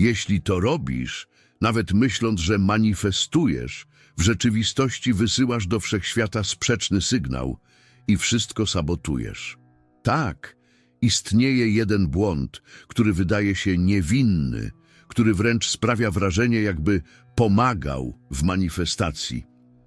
Jeśli to robisz, nawet myśląc, że manifestujesz, w rzeczywistości wysyłasz do wszechświata sprzeczny sygnał i wszystko sabotujesz. Tak, istnieje jeden błąd, który wydaje się niewinny, który wręcz sprawia wrażenie, jakby pomagał w manifestacji,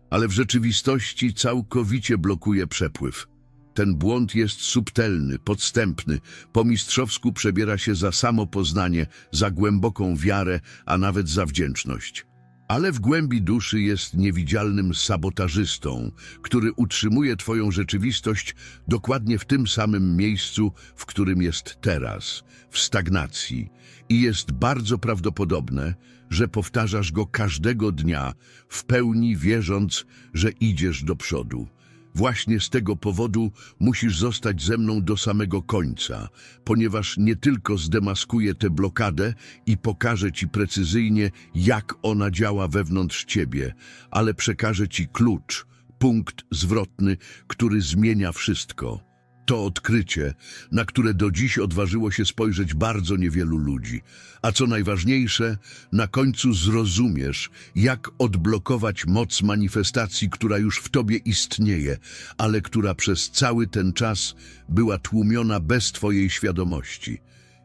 ale w rzeczywistości całkowicie blokuje przepływ. Ten błąd jest subtelny, podstępny, po mistrzowsku przebiera się za samopoznanie, za głęboką wiarę, a nawet za wdzięczność. Ale w głębi duszy jest niewidzialnym sabotażystą, który utrzymuje Twoją rzeczywistość dokładnie w tym samym miejscu, w którym jest teraz, w stagnacji. I jest bardzo prawdopodobne, że powtarzasz go każdego dnia, w pełni wierząc, że idziesz do przodu. Właśnie z tego powodu musisz zostać ze mną do samego końca, ponieważ nie tylko zdemaskuję tę blokadę i pokażę ci precyzyjnie, jak ona działa wewnątrz ciebie, ale przekażę ci klucz, punkt zwrotny, który zmienia wszystko. To odkrycie, na które do dziś odważyło się spojrzeć bardzo niewielu ludzi. A co najważniejsze, na końcu zrozumiesz, jak odblokować moc manifestacji, która już w tobie istnieje, ale która przez cały ten czas była tłumiona bez twojej świadomości.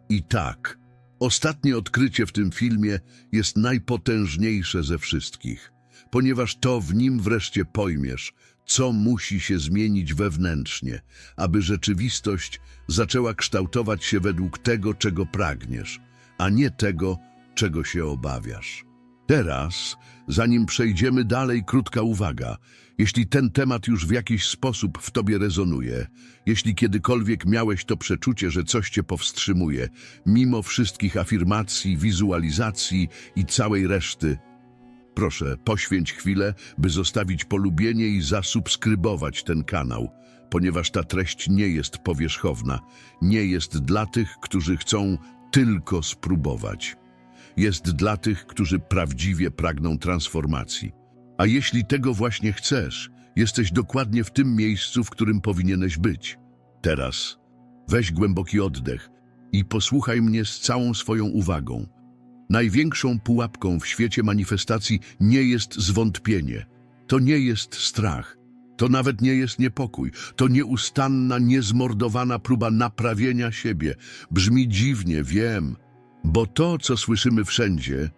I tak, ostatnie odkrycie w tym filmie jest najpotężniejsze ze wszystkich, ponieważ to w nim wreszcie pojmiesz, co musi się zmienić wewnętrznie, aby rzeczywistość zaczęła kształtować się według tego, czego pragniesz, a nie tego, czego się obawiasz. Teraz, zanim przejdziemy dalej, krótka uwaga. Jeśli ten temat już w jakiś sposób w tobie rezonuje, jeśli kiedykolwiek miałeś to przeczucie, że coś cię powstrzymuje, mimo wszystkich afirmacji, wizualizacji i całej reszty, Proszę, poświęć chwilę, by zostawić polubienie i zasubskrybować ten kanał, ponieważ ta treść nie jest powierzchowna, nie jest dla tych, którzy chcą tylko spróbować. Jest dla tych, którzy prawdziwie pragną transformacji. A jeśli tego właśnie chcesz, jesteś dokładnie w tym miejscu, w którym powinieneś być. Teraz weź głęboki oddech i posłuchaj mnie z całą swoją uwagą. Największą pułapką w świecie manifestacji nie jest zwątpienie. To nie jest strach. To nawet nie jest niepokój. To nieustanna, niezmordowana próba naprawienia siebie. Brzmi dziwnie, wiem, bo to, co słyszymy wszędzie,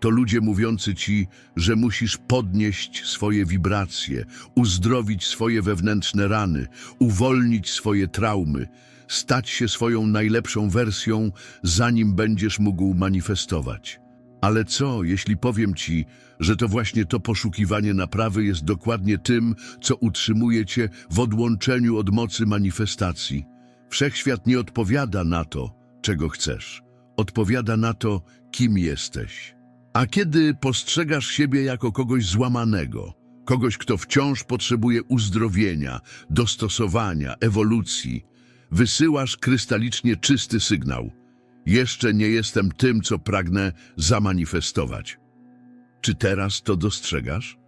to ludzie mówiący ci, że musisz podnieść swoje wibracje, uzdrowić swoje wewnętrzne rany, uwolnić swoje traumy, stać się swoją najlepszą wersją, zanim będziesz mógł manifestować. Ale co, jeśli powiem ci, że to właśnie to poszukiwanie naprawy jest dokładnie tym, co utrzymuje cię w odłączeniu od mocy manifestacji? Wszechświat nie odpowiada na to, czego chcesz. Odpowiada na to, kim jesteś. A kiedy postrzegasz siebie jako kogoś złamanego, kogoś, kto wciąż potrzebuje uzdrowienia, dostosowania, ewolucji, wysyłasz krystalicznie czysty sygnał. Jeszcze nie jestem tym, co pragnę zamanifestować. Czy teraz to dostrzegasz?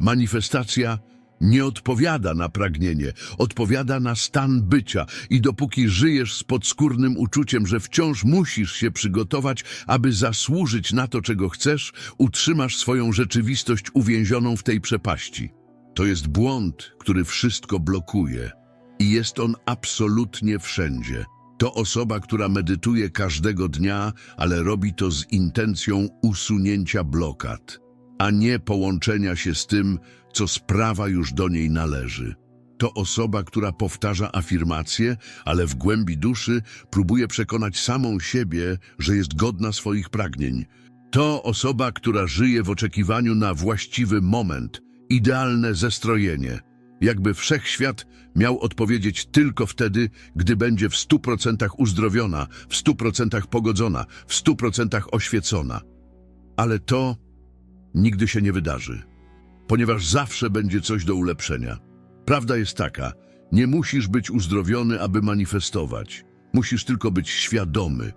Manifestacja nie odpowiada na pragnienie, odpowiada na stan bycia i dopóki żyjesz z podskórnym uczuciem, że wciąż musisz się przygotować, aby zasłużyć na to, czego chcesz, utrzymasz swoją rzeczywistość uwięzioną w tej przepaści. To jest błąd, który wszystko blokuje i jest on absolutnie wszędzie. To osoba, która medytuje każdego dnia, ale robi to z intencją usunięcia blokad, a nie połączenia się z tym, co sprawa już do niej należy. To osoba, która powtarza afirmacje, ale w głębi duszy próbuje przekonać samą siebie, że jest godna swoich pragnień. To osoba, która żyje w oczekiwaniu na właściwy moment, idealne zestrojenie. Jakby wszechświat miał odpowiedzieć tylko wtedy, gdy będzie w stu procentach uzdrowiona, w stu procentach pogodzona, w stu procentach oświecona. Ale to nigdy się nie wydarzy, ponieważ zawsze będzie coś do ulepszenia. Prawda jest taka, nie musisz być uzdrowiony, aby manifestować. Musisz tylko być świadomy,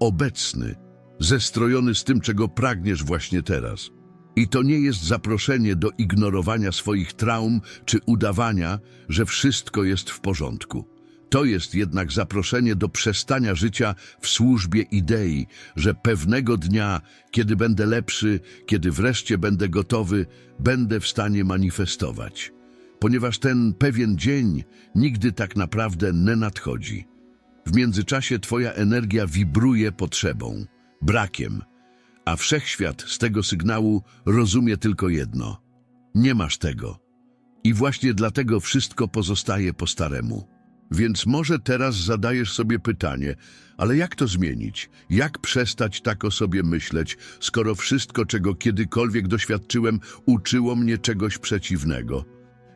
obecny, zestrojony z tym, czego pragniesz właśnie teraz. I to nie jest zaproszenie do ignorowania swoich traum czy udawania, że wszystko jest w porządku. To jest jednak zaproszenie do przestania życia w służbie idei, że pewnego dnia, kiedy będę lepszy, kiedy wreszcie będę gotowy, będę w stanie manifestować. Ponieważ ten pewien dzień nigdy tak naprawdę nie nadchodzi. W międzyczasie twoja energia wibruje potrzebą, brakiem, a wszechświat z tego sygnału rozumie tylko jedno. Nie masz tego. I właśnie dlatego wszystko pozostaje po staremu. Więc może teraz zadajesz sobie pytanie, ale jak to zmienić? Jak przestać tak o sobie myśleć, skoro wszystko, czego kiedykolwiek doświadczyłem, uczyło mnie czegoś przeciwnego?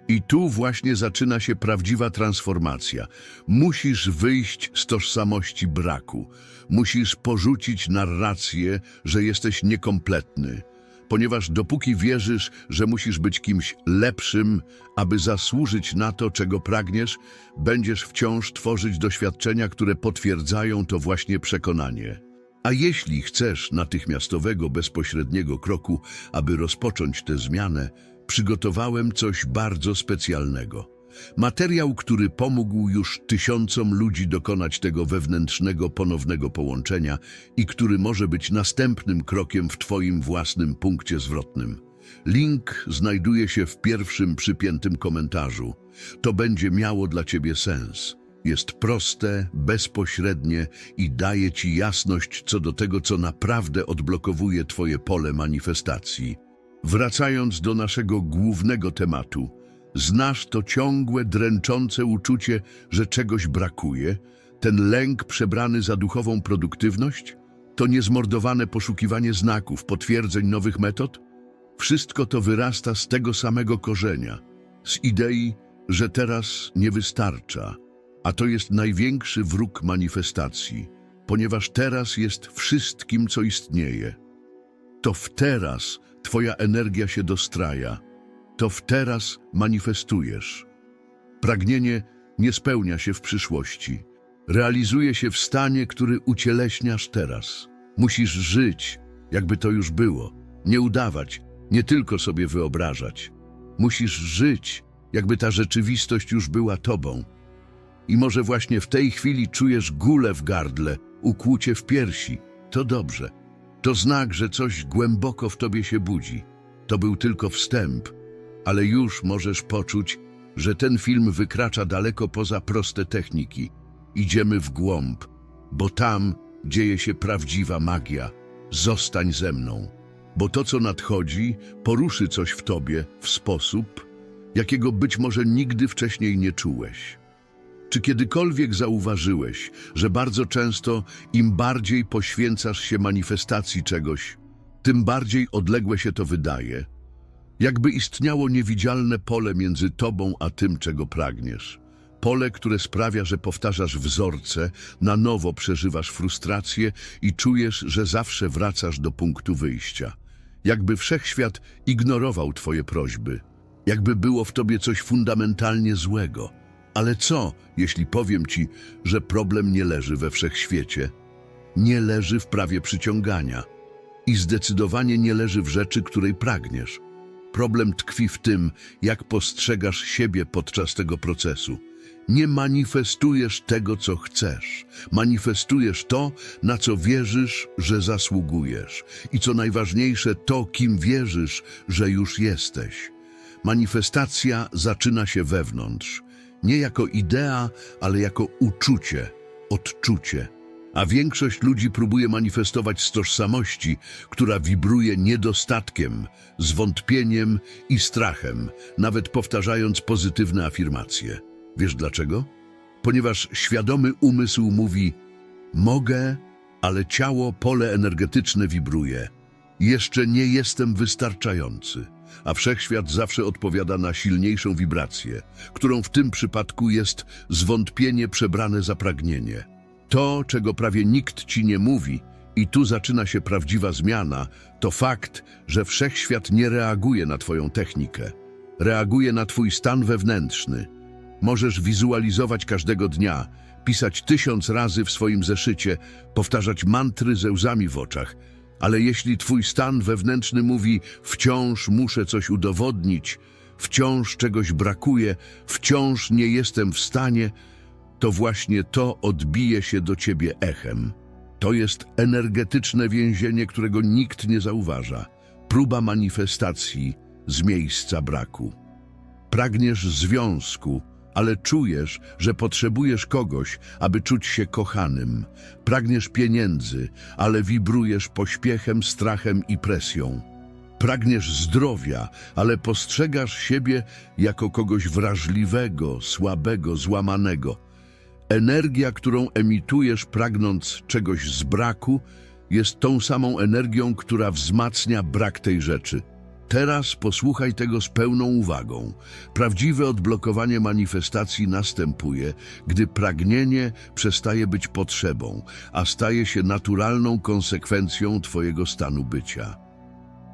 I tu właśnie zaczyna się prawdziwa transformacja. Musisz wyjść z tożsamości braku. Musisz porzucić narrację, że jesteś niekompletny. Ponieważ dopóki wierzysz, że musisz być kimś lepszym, aby zasłużyć na to, czego pragniesz, będziesz wciąż tworzyć doświadczenia, które potwierdzają to właśnie przekonanie. A jeśli chcesz natychmiastowego, bezpośredniego kroku, aby rozpocząć tę zmianę, przygotowałem coś bardzo specjalnego. Materiał, który pomógł już tysiącom ludzi dokonać tego wewnętrznego, ponownego połączenia i który może być następnym krokiem w Twoim własnym punkcie zwrotnym. Link znajduje się w pierwszym przypiętym komentarzu. To będzie miało dla Ciebie sens. Jest proste, bezpośrednie i daje Ci jasność co do tego, co naprawdę odblokowuje Twoje pole manifestacji. Wracając do naszego głównego tematu, znasz to ciągłe, dręczące uczucie, że czegoś brakuje, ten lęk przebrany za duchową produktywność, to niezmordowane poszukiwanie znaków, potwierdzeń nowych metod? Wszystko to wyrasta z tego samego korzenia, z idei, że teraz nie wystarcza, a to jest największy wróg manifestacji, ponieważ teraz jest wszystkim, co istnieje. To w teraz Twoja energia się dostraja. To w teraz manifestujesz. Pragnienie nie spełnia się w przyszłości. Realizuje się w stanie, który ucieleśniasz teraz. Musisz żyć, jakby to już było. Nie udawać, nie tylko sobie wyobrażać. Musisz żyć, jakby ta rzeczywistość już była tobą. I może właśnie w tej chwili czujesz gulę w gardle, ukłucie w piersi. To dobrze. To znak, że coś głęboko w tobie się budzi. To był tylko wstęp, ale już możesz poczuć, że ten film wykracza daleko poza proste techniki. Idziemy w głąb, bo tam dzieje się prawdziwa magia. Zostań ze mną, bo to, co nadchodzi, poruszy coś w tobie w sposób, jakiego być może nigdy wcześniej nie czułeś. Czy kiedykolwiek zauważyłeś, że bardzo często im bardziej poświęcasz się manifestacji czegoś, tym bardziej odległe się to wydaje? Jakby istniało niewidzialne pole między tobą a tym, czego pragniesz. Pole, które sprawia, że powtarzasz wzorce, na nowo przeżywasz frustrację i czujesz, że zawsze wracasz do punktu wyjścia. Jakby wszechświat ignorował twoje prośby. Jakby było w tobie coś fundamentalnie złego. Ale co, jeśli powiem ci, że problem nie leży we wszechświecie? Nie leży w prawie przyciągania. I zdecydowanie nie leży w rzeczy, której pragniesz. Problem tkwi w tym, jak postrzegasz siebie podczas tego procesu. Nie manifestujesz tego, co chcesz. Manifestujesz to, na co wierzysz, że zasługujesz. I co najważniejsze, to, kim wierzysz, że już jesteś. Manifestacja zaczyna się wewnątrz. Nie jako idea, ale jako uczucie, odczucie. A większość ludzi próbuje manifestować z tożsamości, która wibruje niedostatkiem, zwątpieniem i strachem, nawet powtarzając pozytywne afirmacje. Wiesz dlaczego? Ponieważ świadomy umysł mówi: Mogę, ale ciało, pole energetyczne wibruje. Jeszcze nie jestem wystarczający. A wszechświat zawsze odpowiada na silniejszą wibrację, którą w tym przypadku jest zwątpienie przebrane za pragnienie. To, czego prawie nikt ci nie mówi, i tu zaczyna się prawdziwa zmiana, to fakt, że wszechświat nie reaguje na twoją technikę. Reaguje na twój stan wewnętrzny. Możesz wizualizować każdego dnia, pisać tysiąc razy w swoim zeszycie, powtarzać mantry ze łzami w oczach, ale jeśli twój stan wewnętrzny mówi wciąż muszę coś udowodnić, wciąż czegoś brakuje, wciąż nie jestem w stanie, to właśnie to odbije się do ciebie echem. To jest energetyczne więzienie, którego nikt nie zauważa. Próba manifestacji z miejsca braku. Pragniesz związku, ale czujesz, że potrzebujesz kogoś, aby czuć się kochanym. Pragniesz pieniędzy, ale wibrujesz pośpiechem, strachem i presją. Pragniesz zdrowia, ale postrzegasz siebie jako kogoś wrażliwego, słabego, złamanego. Energia, którą emitujesz pragnąc czegoś z braku, jest tą samą energią, która wzmacnia brak tej rzeczy. Teraz posłuchaj tego z pełną uwagą. Prawdziwe odblokowanie manifestacji następuje, gdy pragnienie przestaje być potrzebą, a staje się naturalną konsekwencją Twojego stanu bycia.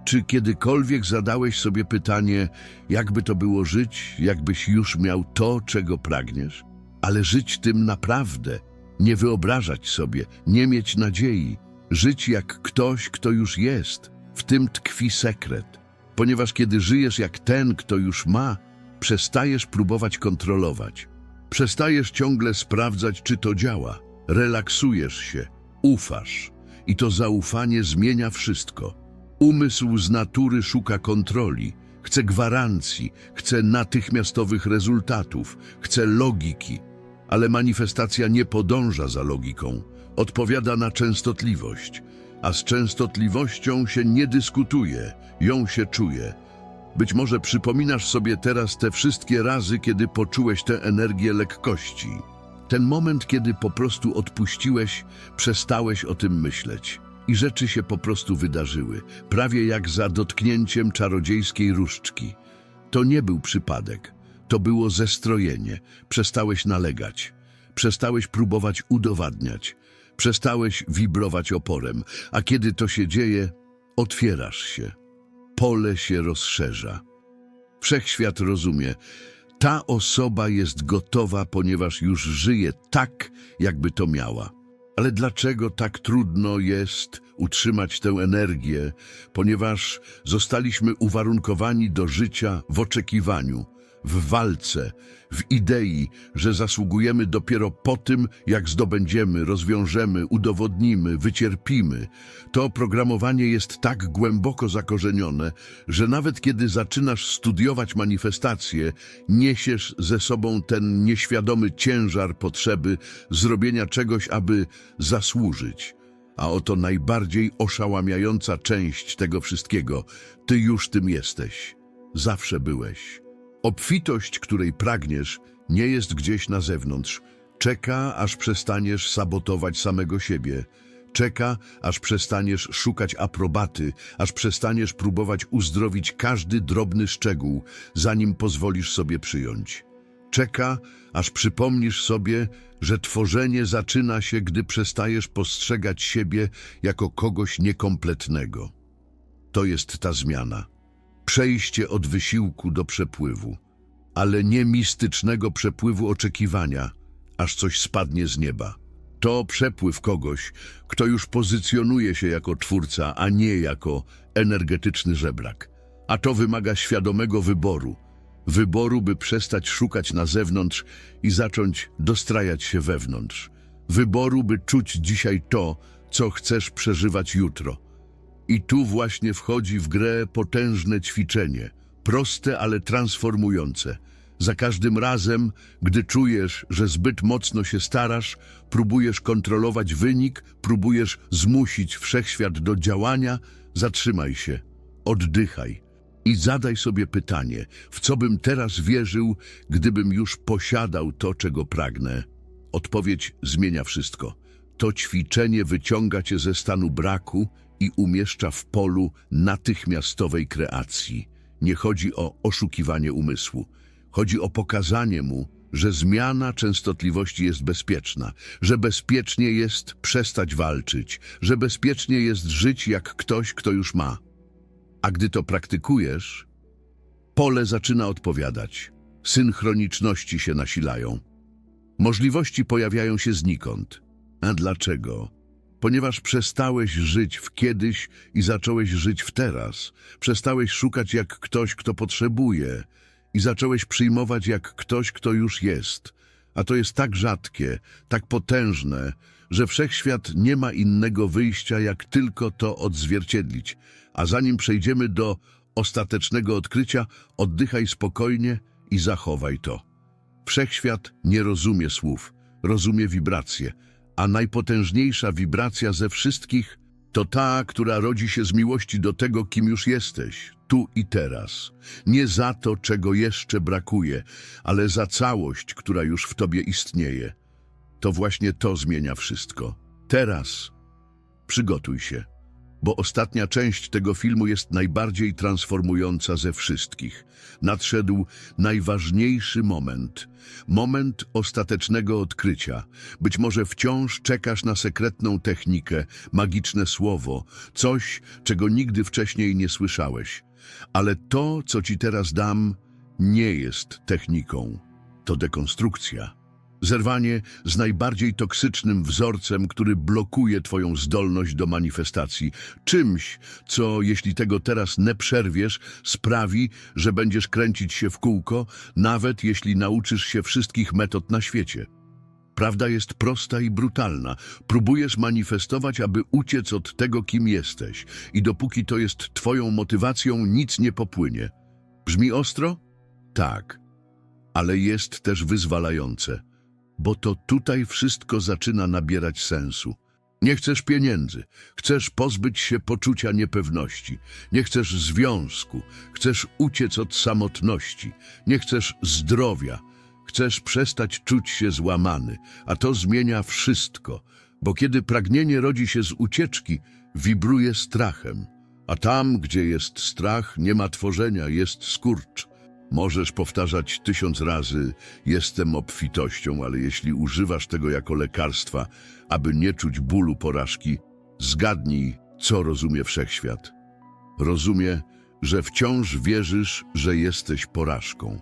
Czy kiedykolwiek zadałeś sobie pytanie, jakby to było żyć, jakbyś już miał to, czego pragniesz? Ale żyć tym naprawdę, nie wyobrażać sobie, nie mieć nadziei, żyć jak ktoś, kto już jest. W tym tkwi sekret, ponieważ kiedy żyjesz jak ten, kto już ma, przestajesz próbować kontrolować. Przestajesz ciągle sprawdzać, czy to działa. Relaksujesz się, ufasz. I to zaufanie zmienia wszystko. Umysł z natury szuka kontroli, chce gwarancji, chce natychmiastowych rezultatów, chce logiki, ale manifestacja nie podąża za logiką, odpowiada na częstotliwość, a z częstotliwością się nie dyskutuje, ją się czuje. Być może przypominasz sobie teraz te wszystkie razy, kiedy poczułeś tę energię lekkości. Ten moment, kiedy po prostu odpuściłeś, przestałeś o tym myśleć. I rzeczy się po prostu wydarzyły, prawie jak za dotknięciem czarodziejskiej różdżki. To nie był przypadek, to było zestrojenie. Przestałeś nalegać, przestałeś próbować udowadniać, przestałeś wibrować oporem, a kiedy to się dzieje, otwierasz się. Pole się rozszerza. Wszechświat rozumie, ta osoba jest gotowa, ponieważ już żyje tak, jakby to miała. Ale dlaczego tak trudno jest utrzymać tę energię, ponieważ zostaliśmy uwarunkowani do życia w oczekiwaniu, w walce, w idei, że zasługujemy dopiero po tym, jak zdobędziemy, rozwiążemy, udowodnimy, wycierpimy. To oprogramowanie jest tak głęboko zakorzenione, że nawet kiedy zaczynasz studiować manifestacje, niesiesz ze sobą ten nieświadomy ciężar potrzeby zrobienia czegoś, aby zasłużyć. A oto najbardziej oszałamiająca część tego wszystkiego. Ty już tym jesteś. Zawsze byłeś. Obfitość, której pragniesz, nie jest gdzieś na zewnątrz. Czeka, aż przestaniesz sabotować samego siebie. Czeka, aż przestaniesz szukać aprobaty, aż przestaniesz próbować uzdrowić każdy drobny szczegół, zanim pozwolisz sobie przyjąć. Czeka, aż przypomnisz sobie, że tworzenie zaczyna się, gdy przestajesz postrzegać siebie jako kogoś niekompletnego. To jest ta zmiana. Przejście od wysiłku do przepływu, ale nie mistycznego przepływu oczekiwania, aż coś spadnie z nieba. To przepływ kogoś, kto już pozycjonuje się jako twórca, a nie jako energetyczny żebrak. A to wymaga świadomego wyboru. Wyboru, by przestać szukać na zewnątrz i zacząć dostrajać się wewnątrz. Wyboru, by czuć dzisiaj to, co chcesz przeżywać jutro. I tu właśnie wchodzi w grę potężne ćwiczenie, proste, ale transformujące. Za każdym razem, gdy czujesz, że zbyt mocno się starasz, próbujesz kontrolować wynik, próbujesz zmusić wszechświat do działania, zatrzymaj się, oddychaj i zadaj sobie pytanie, w co bym teraz wierzył, gdybym już posiadał to, czego pragnę. Odpowiedź zmienia wszystko. To ćwiczenie wyciąga cię ze stanu braku i umieszcza w polu natychmiastowej kreacji. Nie chodzi o oszukiwanie umysłu. Chodzi o pokazanie mu, że zmiana częstotliwości jest bezpieczna, że bezpiecznie jest przestać walczyć, że bezpiecznie jest żyć jak ktoś, kto już ma. A gdy to praktykujesz, pole zaczyna odpowiadać, synchroniczności się nasilają. Możliwości pojawiają się znikąd. A dlaczego? Ponieważ przestałeś żyć w kiedyś i zacząłeś żyć w teraz. Przestałeś szukać jak ktoś, kto potrzebuje i zacząłeś przyjmować jak ktoś, kto już jest. A to jest tak rzadkie, tak potężne, że wszechświat nie ma innego wyjścia, jak tylko to odzwierciedlić. A zanim przejdziemy do ostatecznego odkrycia, oddychaj spokojnie i zachowaj to. Wszechświat nie rozumie słów, rozumie wibracje, a najpotężniejsza wibracja ze wszystkich to ta, która rodzi się z miłości do tego, kim już jesteś, tu i teraz. Nie za to, czego jeszcze brakuje, ale za całość, która już w tobie istnieje. To właśnie to zmienia wszystko. Teraz przygotuj się, bo ostatnia część tego filmu jest najbardziej transformująca ze wszystkich. Nadszedł najważniejszy moment, moment ostatecznego odkrycia. Być może wciąż czekasz na sekretną technikę, magiczne słowo, coś, czego nigdy wcześniej nie słyszałeś. Ale to, co ci teraz dam, nie jest techniką. To dekonstrukcja. Zerwanie z najbardziej toksycznym wzorcem, który blokuje Twoją zdolność do manifestacji. Czymś, co, jeśli tego teraz nie przerwiesz, sprawi, że będziesz kręcić się w kółko, nawet jeśli nauczysz się wszystkich metod na świecie. Prawda jest prosta i brutalna. Próbujesz manifestować, aby uciec od tego, kim jesteś. I dopóki to jest Twoją motywacją, nic nie popłynie. Brzmi ostro? Tak. Ale jest też wyzwalające bo to tutaj wszystko zaczyna nabierać sensu. Nie chcesz pieniędzy, chcesz pozbyć się poczucia niepewności, nie chcesz związku, chcesz uciec od samotności, nie chcesz zdrowia, chcesz przestać czuć się złamany, a to zmienia wszystko, bo kiedy pragnienie rodzi się z ucieczki, wibruje strachem, a tam, gdzie jest strach, nie ma tworzenia, jest skurcz. Możesz powtarzać tysiąc razy jestem obfitością, ale jeśli używasz tego jako lekarstwa, aby nie czuć bólu porażki, zgadnij, co rozumie wszechświat. Rozumie, że wciąż wierzysz, że jesteś porażką.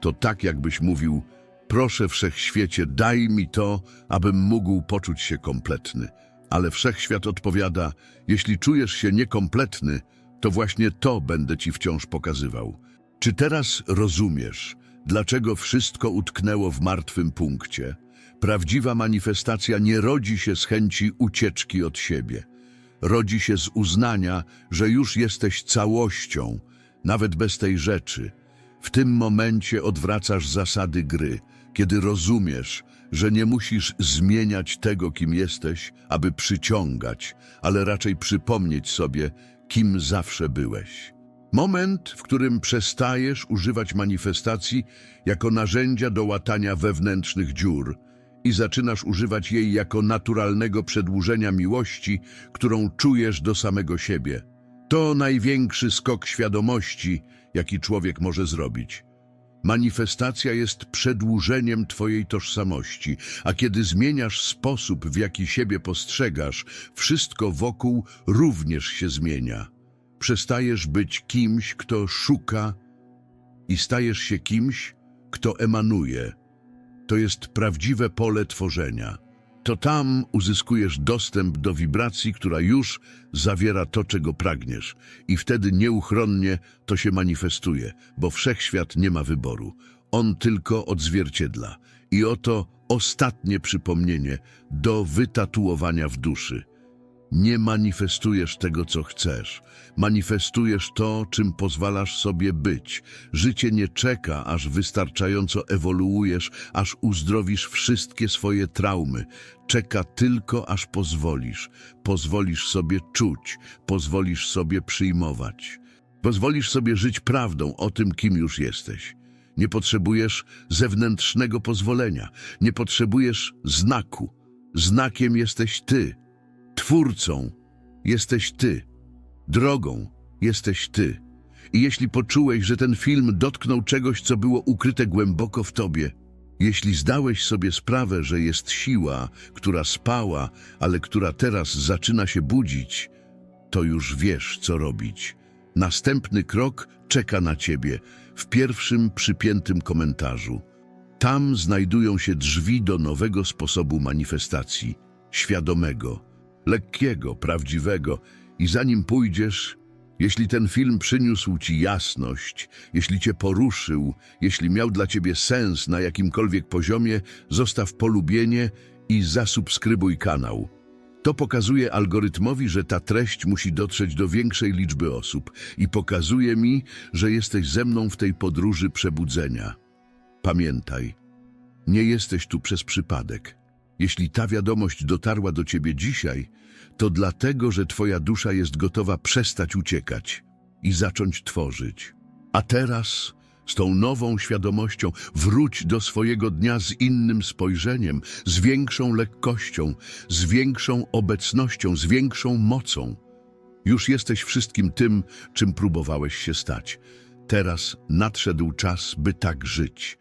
To tak, jakbyś mówił, proszę wszechświecie, daj mi to, abym mógł poczuć się kompletny. Ale wszechświat odpowiada, jeśli czujesz się niekompletny, to właśnie to będę ci wciąż pokazywał. Czy teraz rozumiesz, dlaczego wszystko utknęło w martwym punkcie? Prawdziwa manifestacja nie rodzi się z chęci ucieczki od siebie. Rodzi się z uznania, że już jesteś całością, nawet bez tej rzeczy. W tym momencie odwracasz zasady gry, kiedy rozumiesz, że nie musisz zmieniać tego, kim jesteś, aby przyciągać, ale raczej przypomnieć sobie, kim zawsze byłeś. Moment, w którym przestajesz używać manifestacji jako narzędzia do łatania wewnętrznych dziur i zaczynasz używać jej jako naturalnego przedłużenia miłości, którą czujesz do samego siebie. To największy skok świadomości, jaki człowiek może zrobić. Manifestacja jest przedłużeniem Twojej tożsamości, a kiedy zmieniasz sposób, w jaki siebie postrzegasz, wszystko wokół również się zmienia. Przestajesz być kimś, kto szuka i stajesz się kimś, kto emanuje. To jest prawdziwe pole tworzenia. To tam uzyskujesz dostęp do wibracji, która już zawiera to, czego pragniesz. I wtedy nieuchronnie to się manifestuje, bo wszechświat nie ma wyboru. On tylko odzwierciedla. I oto ostatnie przypomnienie do wytatuowania w duszy. Nie manifestujesz tego, co chcesz. Manifestujesz to, czym pozwalasz sobie być. Życie nie czeka, aż wystarczająco ewoluujesz, aż uzdrowisz wszystkie swoje traumy. Czeka tylko, aż pozwolisz. Pozwolisz sobie czuć, pozwolisz sobie przyjmować. Pozwolisz sobie żyć prawdą o tym, kim już jesteś. Nie potrzebujesz zewnętrznego pozwolenia, nie potrzebujesz znaku. Znakiem jesteś ty. Twórcą jesteś Ty, drogą jesteś Ty. I jeśli poczułeś, że ten film dotknął czegoś, co było ukryte głęboko w Tobie, jeśli zdałeś sobie sprawę, że jest siła, która spała, ale która teraz zaczyna się budzić, to już wiesz, co robić. Następny krok czeka na Ciebie w pierwszym przypiętym komentarzu. Tam znajdują się drzwi do nowego sposobu manifestacji, świadomego, lekkiego, prawdziwego i zanim pójdziesz, Jeśli ten film przyniósł ci jasność, jeśli cię poruszył, jeśli miał dla ciebie sens na jakimkolwiek poziomie, zostaw polubienie i zasubskrybuj kanał. To pokazuje algorytmowi, że ta treść musi dotrzeć do większej liczby osób i pokazuje mi, że jesteś ze mną w tej podróży przebudzenia. Pamiętaj, nie jesteś tu przez przypadek. Jeśli ta wiadomość dotarła do ciebie dzisiaj, to dlatego, że twoja dusza jest gotowa przestać uciekać i zacząć tworzyć. A teraz, z tą nową świadomością, wróć do swojego dnia z innym spojrzeniem, z większą lekkością, z większą obecnością, z większą mocą. Już jesteś wszystkim tym, czym próbowałeś się stać. Teraz nadszedł czas, by tak żyć.